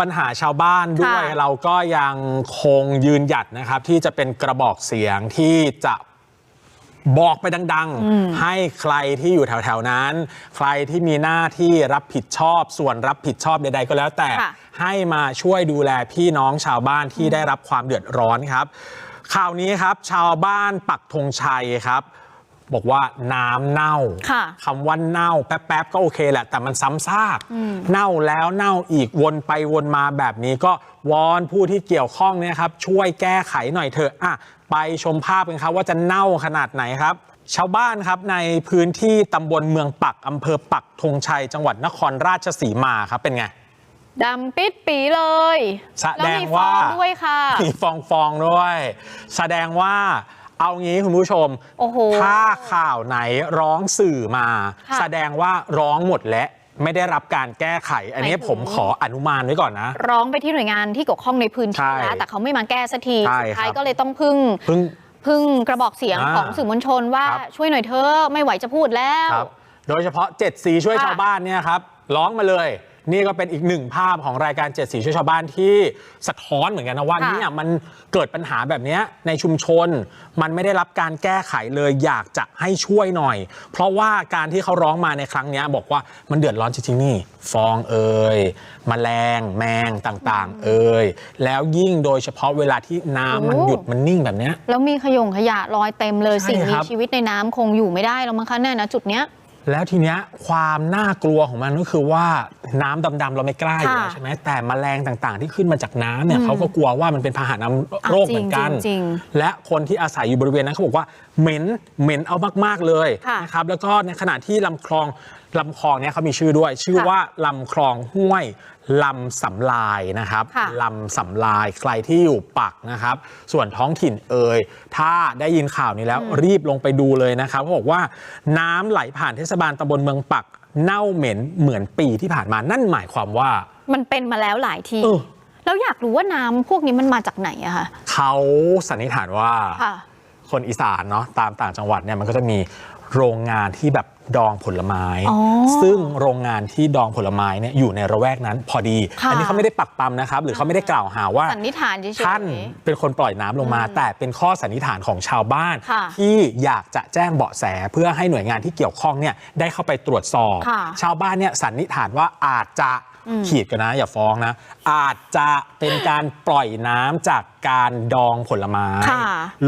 ปัญหาชาวบ้านด้วยค่ะเราก็ยังคงยืนหยัดนะครับ ที่จะเป็นกระบอกเสียงที่จะบอกไปดัง ๆ ให้ใครที่อยู่แถว ๆ นั้น ใครที่มีหน้าที่รับผิดชอบ ส่วนรับผิดชอบใด ๆ ก็แล้วแต่ค่ะให้มาช่วยดูแลพี่น้องชาวบ้านที่ได้รับความเดือดร้อนครับข่าวนี้ครับ ชาวบ้านปักธงชัยครับ บอกว่าน้ำเน่าค่ะคำว่าเน่าแป๊บๆก็โอเคแหละ แต่มันซ้ำซาก เน่าแล้วเน่าอีกวนไปวนมาแบบนี้ก็วอนผู้ที่เกี่ยวข้องเนี่ยครับช่วยแก้ไขหน่อยเถอะอะไปชมภาพกันครับว่าจะเน่าขนาดไหนครับชาวบ้านครับในพื้นที่ตำบลเมืองปักอำเภอปักธงชัย จังหวัดนครราชสีมาครับเป็นไงดำปิดปีเลยแสดงแล้วมีฟว่าองด้วยค่ะมีฟองฟองๆด้วย แสดงว่า เอางี้คุณผู้ชมโอ้โหถ้าข่าวไหนร้องสื่อมาค่ะแสดงว่าร้องหมดและไม่ได้รับการแก้ไข อันนี้หมายถึงผมขออนุมานไว้ก่อนนะ ร้องไปที่หน่วยงานที่เกี่ยวข้องในพื้นใช่ที่แล้วแต่เขาไม่มาแก้สักทีใช่สุดท้ายครับก็เลยต้องพึ่งเพิ่งพึ่งกระบอกเสียงอ่าของสื่อมวลชนว่าครับช่วยหน่อยเถอะไม่ไหวจะพูดแล้วครับโดยเฉพาะ 7 สีช่วยค่ะชาวบ้านเนี่ยครับร้องมาเลย นี่ก็เป็นอีกหนึ่งภาพของรายการ7สีช่วยชาวบ้านที่สะท้อนเหมือนกันนะว่าค่ะ เนี่ยมันเกิดปัญหาแบบเนี้ยในชุมชน มันไม่ได้รับการแก้ไขเลยอยากจะให้ช่วยหน่อย เพราะว่าการที่เขาร้องมาในครั้งเนี้ยบอกว่ามันเดือดร้อนจริงๆนี่ ฟองเอ่ยแมลง แมงต่างๆ เอ่ยแล้วยิ่งโดยเฉพาะเวลาที่น้ำมันโอ้หยุดมันนิ่งแบบเนี้ย แล้วมีขยงขยะลอยเต็มเลยใช่สิ่งมีครับ ชีวิตในน้ำคงอยู่ไม่ได้แล้วมั้งคะเนี่ยนะจุดเนี้ย แล้วทีเนี้ยความน่ากลัวของมันก็คือว่าน้ำดำๆเราไม่กล้าอยู่แล้วค่ะใช่ไหมแต่แมลงต่างๆ ที่ขึ้นมาจากน้ำเนี่ยเขาก็กลัวว่ามันเป็นพาหะนำโรคเหมือนกันจริงๆจริงและคนที่อาศัยอยู่บริเวณนั้นเขาบอกว่าเหม็นเหม็นเอามากๆเลยค่ะนะครับแล้วก็ในขณะที่ลำคลองลำคลองเนี่ยเขามีชื่อด้วย ชื่อค่ะว่าลำคลองห้วย ลำสำลายนะครับค่ะลำสำลายใครที่อยู่ปักนะครับ ส่วนท้องถิ่นเอ่ยถ้าได้ยินข่าวนี้แล้วรีบลงไปดูเลยนะครับเขาบอกว่าน้ำไหลผ่านเทศบาลตำบลเมืองปัก เน่าเหม็นเหมือนปีที่ผ่านมานั่นหมายความว่า มันเป็นมาแล้วหลายทีเออแล้วอยากรู้ว่าน้ำพวกนี้มันมาจากไหนอะคะเขาสันนิษฐานว่าค่ะคนอีสานเนาะตามต่างจังหวัดเนี่ยมันก็จะมีโรงงานที่แบบ ดองผลไม้อ๋อซึ่งโรงงานที่ดองผลไม้เนี่ยอยู่ในระแวกนั้นพอดีค่ะอันี้เขาไม่ได้ปักปั๊มนะครับ หรือเขาไม่ได้กล่าวหาว่าสันนิษฐานเฉยๆท่านเป็นคนปล่อยน้ำลงมา แต่เป็นข้อสันนิษฐานของชาวบ้านค่ะที่อยากจะแจ้งเบาะแสเพื่อให้หน่วยงานที่เกี่ยวข้องเนี่ยได้เข้าไปตรวจสอบค่ะชาวบ้านเนี่ยสันนิษฐานว่าอาจจะ ขีดกันนะ อย่าฟ้องนะ อาจจะเป็นการปล่อยน้ำจากการดองผลไม้ค่ะ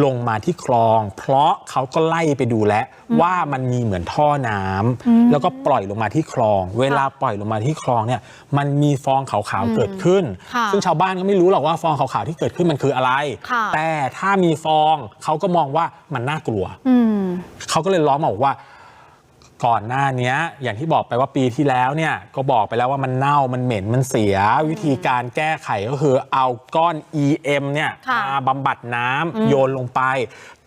ลงมาที่คลอง เพราะเขาก็ไล่ไปดูแล้วว่ามันมีเหมือนท่อน้ำแล้วก็ปล่อยลงมาที่คลอง เวลาปล่อยลงมาที่คลองเนี่ย มันมีฟองขาวๆเกิดขึ้นค่ะซึ่งชาวบ้านก็ไม่รู้หรอกว่าฟองขาวๆที่เกิดขึ้นมันคืออะไรค่ะแต่ถ้ามีฟองเขาก็มองว่ามันน่ากลัวอืมเขาก็เลยร้องมาบอกว่า ก่อนหน้าเนี้ยอย่างที่บอกไปว่าปีที่แล้วเนี่ยก็บอกไปแล้วว่ามันเน่ามันเหม็นมันเสีย วิธีการแก้ไขก็คือเอาก้อน EM เนี่ยค่ะมาบำบัดน้ำโยนลงไป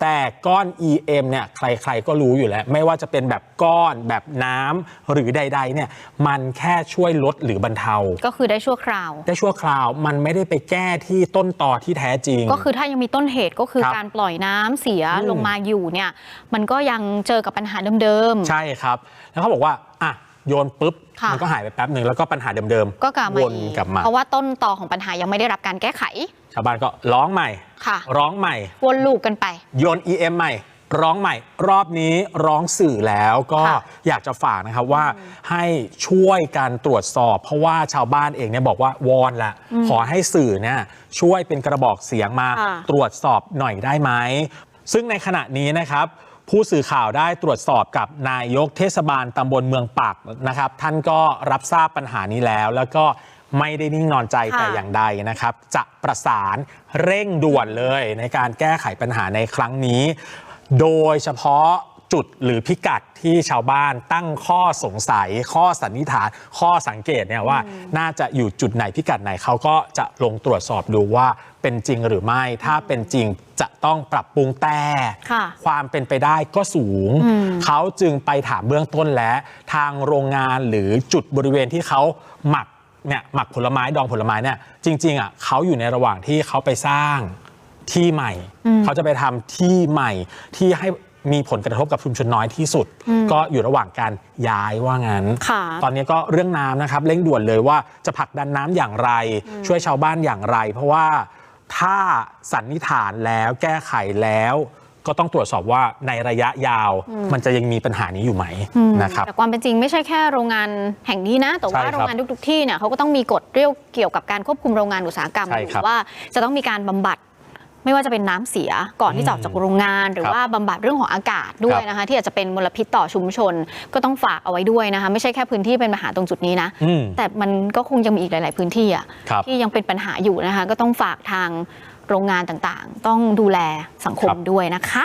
แต่ก้อน EM เนี่ยใครๆก็รู้อยู่แล้ว ไม่ว่าจะเป็นแบบก้อนแบบน้ำหรือใดๆเนี่ยมันแค่ช่วยลดหรือบรรเทา ก็คือได้ชั่วคราว ได้ชั่วคราวมันไม่ได้ไปแก้ที่ต้นตอที่แท้จริง ก็คือถ้ายังมีต้นเหตุก็คือครับการปล่อยน้ำเสียอืมลงมาอยู่เนี่ยมันก็ยังเจอกับปัญหาเดิมใช่ครับ แล้วเขาบอกว่าอะโยนปุ๊บ ค่ะ มันก็หายไปแป๊บหนึ่งแล้วก็ปัญหาเดิมๆก็กลับมาวนอีกกลับมาเพราะว่าต้นตอของปัญหายังไม่ได้รับการแก้ไขชาวบ้านก็ร้องใหม่ ค่ะ ร้องใหม่ วนลูปกันไป โยน EM ใหม่ ร้องใหม่ รอบนี้ร้องสื่อแล้วก็ค่ะอยากจะฝากนะครับว่าให้ช่วยการตรวจสอบ เพราะว่าชาวบ้านเองเนี่ยบอกว่าวอนละขอให้สื่อเนี่ยช่วยเป็นกระบอกเสียงมาค่ะ ตรวจสอบหน่อยได้ไหม ซึ่งในขณะนี้นะครับ ผู้สื่อข่าวได้ตรวจสอบกับนายกเทศบาลตำบลเมืองปักนะครับ ท่านก็รับทราบปัญหานี้แล้ว แล้วก็ไม่ได้นิ่งนอนใจค่ะแต่อย่างใดนะครับ จะประสานเร่งด่วนเลยในการแก้ไขปัญหาในครั้งนี้ โดยเฉพาะ จุดหรือพิกัดที่ชาวบ้านตั้งข้อสงสัย ข้อสันนิษฐาน ข้อสังเกตเนี่ยว่าน่าจะอยู่จุดไหนพิกัดไหนเขาก็จะลงตรวจสอบดูว่าเป็นจริงหรือไม่ ถ้าเป็นจริงจะต้องปรับปรุงแต่ค่ะความเป็นไปได้ก็สูงอืมเขาจึงไปถามเบื้องต้นและทางโรงงานหรือจุดบริเวณที่เขาหมักเนี่ยหมักผลไม้ดองผลไม้เนี่ยจริงๆอะเขาอยู่ในระหว่างที่เขาไปสร้างที่ใหม่ เขาจะไปทำที่ใหม่ที่ให้ มีผลกระทบกับชุมชนน้อยที่สุดอืมก็อยู่ระหว่างการย้ายว่างั้นค่ะตอนนี้ก็เรื่องน้ำนะครับเร่งด่วนเลยว่าจะผลักดันน้ำอย่างไร ช่วยชาวบ้านอย่างไร เพราะว่าถ้าสันนิษฐานแล้วแก้ไขแล้วก็ต้องตรวจสอบว่าในระยะยาวมันจะยังมีปัญหานี้อยู่ไหมอืมนะครับแต่ความเป็นจริงไม่ใช่แค่โรงงานแห่งนี้นะ แต่ว่าใช่ครับโรงงานทุก ๆ ที่เนี่ยเขาก็ต้องมีกฎเรื่องเกี่ยวกับการควบคุมโรงงานอุตสาหกรรมใช่อยู่ครับว่าจะต้องมีการบำบัด ไม่ว่าจะเป็นน้ำเสียก่อนที่จะออกจากโรงงาน หรือครับว่าบำบัดเรื่องของอากาศด้วยครับนะคะ ที่อาจจะเป็นมลพิษต่อชุมชน ก็ต้องฝากเอาไว้ด้วยนะคะ ไม่ใช่แค่พื้นที่เป็นปัญหาตรงจุดนี้นะอืมแต่มันก็คงยังมีอีกหลาย ๆ พื้นที่อะครับที่ยังเป็นปัญหาอยู่นะคะ ก็ต้องฝากทางโรงงานต่างๆ ต้องดูแลสังคมครับด้วยนะคะ